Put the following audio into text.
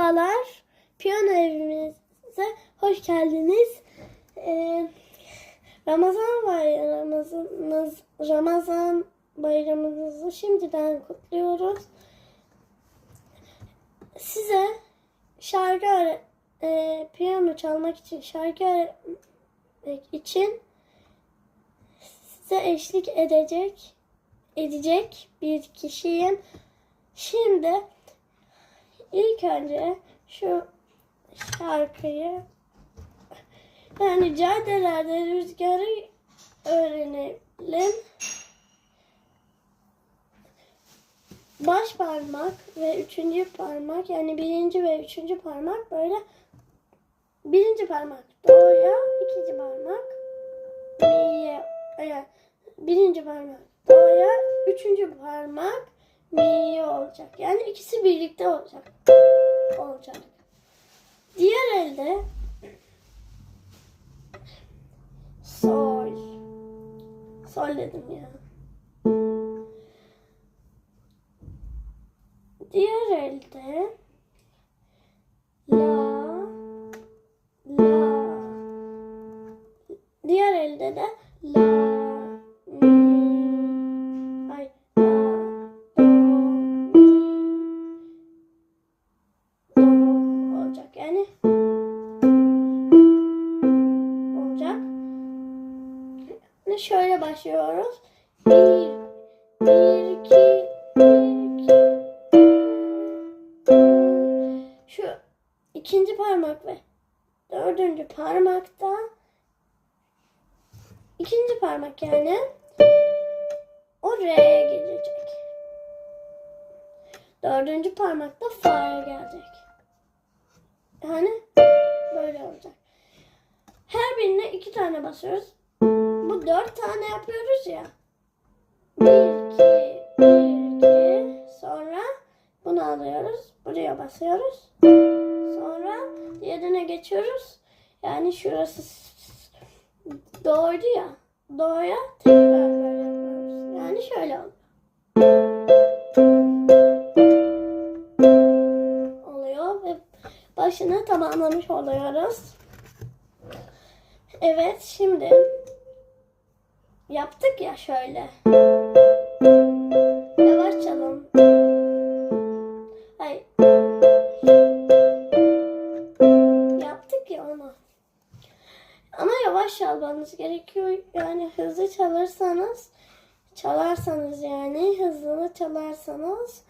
Merhabalar. Piyano evimize hoş geldiniz. Ee, Ramazan bayramımızı, Ramazan bayramımızı şimdiden kutluyoruz. Size şarkı e, piyano çalmak için şarkı öğretmek için size eşlik edecek edecek bir kişiyim. Şimdi ilk önce şu şarkıyı yani caddelerde rüzgarı öğrenelim. Baş parmak ve üçüncü parmak yani birinci ve üçüncü parmak böyle birinci parmak do'ya ikinci parmak mi'ye yani birinci parmak do'ya üçüncü parmak mi'ye olacak. Yani ikisi birlikte olacak. Olacak. Diğer elde sol. Sol dedim ya. Diğer elde la yani olacak. Şöyle başlıyoruz. Bir, bir, iki, bir, iki. Şu ikinci parmak ve dördüncü parmakta ikinci parmak yani o R'ye gelecek. Dördüncü parmakta Fa'ya gelecek. Yani böyle olacak. Her birine iki tane basıyoruz. Bu dört tane yapıyoruz ya. Bir, iki, bir, iki. Sonra bunu alıyoruz. Buraya basıyoruz. Sonra diğerine geçiyoruz. Yani şurası doğru ya. Doğuya tekrar böyle yapıyoruz. Yani şöyle. Oluyor başını tamamlamış oluyoruz. Evet şimdi yaptık ya şöyle. Yavaş çalalım. Ay. Yaptık ya onu. Ama yavaş çalmanız gerekiyor. Yani hızlı çalırsanız çalarsanız yani hızlı çalarsanız